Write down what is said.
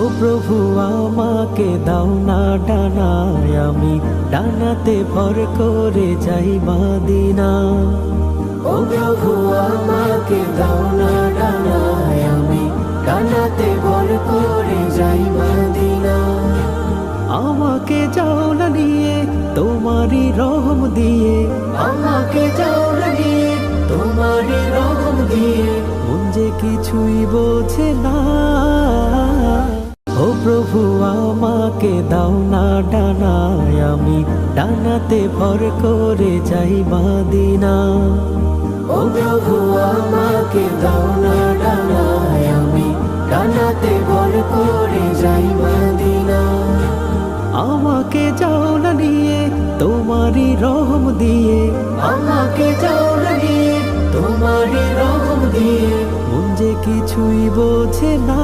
ও প্রভু, আমাকে দাও না ডানায়। আমি ডানাতে ভর করে যাই মাদিনা। ও প্রভু, আমাকে দাও না ডানায়। আমি ডানাতে ভর করে যাই মাদিনা। আমাকে যাও না নিয়ে, তোমারই রহম দিয়ে। আমাকে যাও না নিয়ে, তোমারই রহম দিয়ে। মন যে কিছুই বোঝে না। প্রভু, আমাকে দাও না ডানায়। আমি ডানাতে ভর করে যাই মাদিনা ও প্রভু, আমাকে দাও না ডানায়। আমি ডানাতে ভর করে যাই মাদিনা আমাকে যাও না নিয়ে, তোমারই রহম দিয়ে। আমাকে যাও না নিয়ে, তোমারই রহম দিয়ে। মন যে কিছুই বোঝে না।